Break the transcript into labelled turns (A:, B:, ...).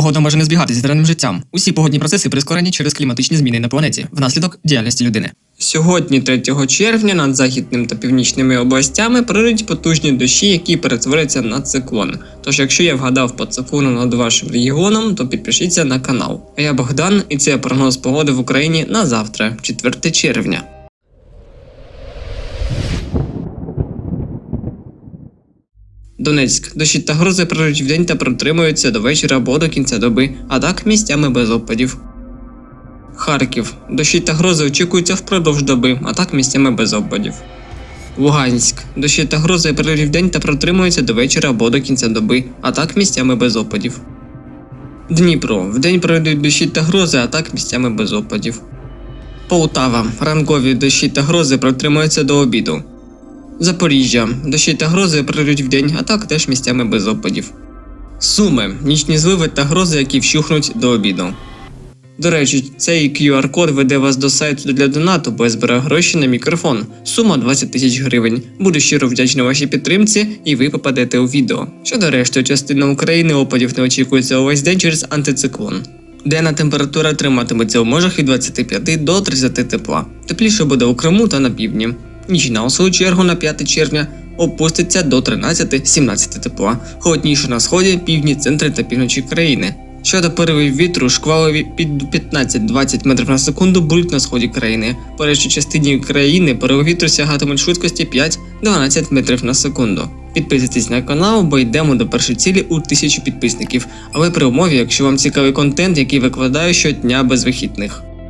A: Погода може не збігатися з реальним життям. Усі погодні процеси прискорені через кліматичні зміни на планеті внаслідок діяльності людини.
B: Сьогодні, 3 червня, над західним та північними областями пройдуть потужні дощі, які перетворяться на циклон. Тож, якщо я вгадав по циклону над вашим регіоном, то підпишіться на канал. А я Богдан, і це прогноз погоди в Україні на завтра, 4 червня. Донецьк. Дощі та грози пройдуть вдень та протримуються до вечора або до кінця доби, а так місцями без опадів. Харків. Дощі та грози очікуються впродовж доби, а так місцями без опадів. Луганськ. Дощі та грози пройдуть вдень та протримуються до вечора або до кінця доби, а так місцями без опадів. Дніпро. Вдень пройдуть дощі та грози, а так місцями без опадів. Полтава. Ранкові дощі та грози протримуються до обіду. Запоріжжя. Дощі та грози пройдуть вдень, а так теж місцями без опадів. Суми. Нічні зливи та грози, які вщухнуть до обіду. До речі, цей QR-код веде вас до сайту для донату, бо я збираю гроші на мікрофон. Сума 20 тисяч гривень. Буду щиро вдячний вашій підтримці, і ви попадете у відео. Щодо рештою частини України опадів не очікується увесь день через антициклон. Денна температура триматиметься у межах від 25 до 30 тепла. Тепліше буде у Криму та на півдні. Нічна у свою чергу на 5 червня опуститься до 13-17 тепла, холодніше на сході, півдні, центрі та півночі країни. Щодо поривів вітру, шквали під 15-20 метрів на секунду будуть на сході країни. По решті частині країни пориви вітру сягатимуть швидкості 5-12 метрів на секунду. Підписуйтесь на канал, бо йдемо до першої цілі у тисячу підписників. Але при умові, якщо вам цікавий контент, який викладаю щодня без вихідних.